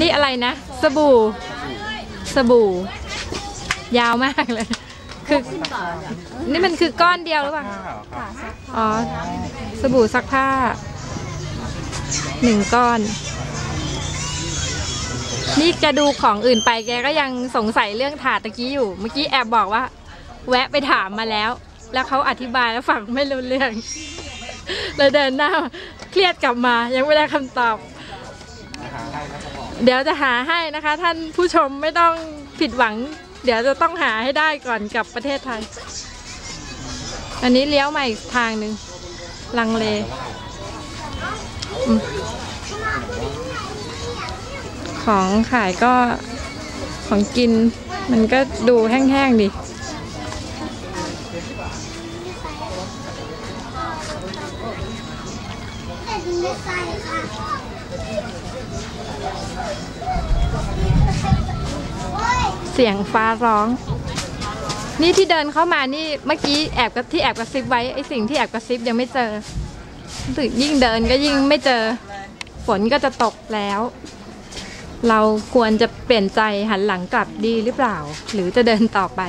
นี่อะไรนะ สบู่ สบู่ ยาวมากเลย คือ นี่มันคือก้อนเดียวหรือเปล่าผ้าเหรอครับอ๋อ สบู่ซักผ้า หนึ่งก้อน นี่จะดูของอื่นไปแกก็ยังสงสัยเรื่องถาดตะกี้อยู่ เมื่อกี้แอบบอกว่า แวะไปถามมาแล้ว แล้วเขาอธิบายแล้วฟังไม่รู้เรื่องเลยเดินหน้า เครียดกลับมา ยังไม่ได้คำตอบ เดี๋ยวจะหาให้นะคะ ท่านผู้ชมไม่ต้องผิดหวัง เดี๋ยวจะต้องหาให้ได้ก่อนกลับประเทศไทย อันนี้เลี้ยวมาอีกทางหนึ่งลังเลอของขายก็ของกิน มันก็ดูแห้งๆดิ เสียงฟ้าร้อง นี่ที่เดินเข้ามานี่เมื่อกี้แอบกับที่แอบกระซิบไว้ไอสิ่งที่แอบกระซิบยังไม่เจอสึกยิ่งเดินก็ยิ่งไม่เจอ ฝนก็จะตกแล้ว เราควรจะเปลี่ยนใจหันหลังกลับดีหรือเปล่า หรือจะเดินต่อไป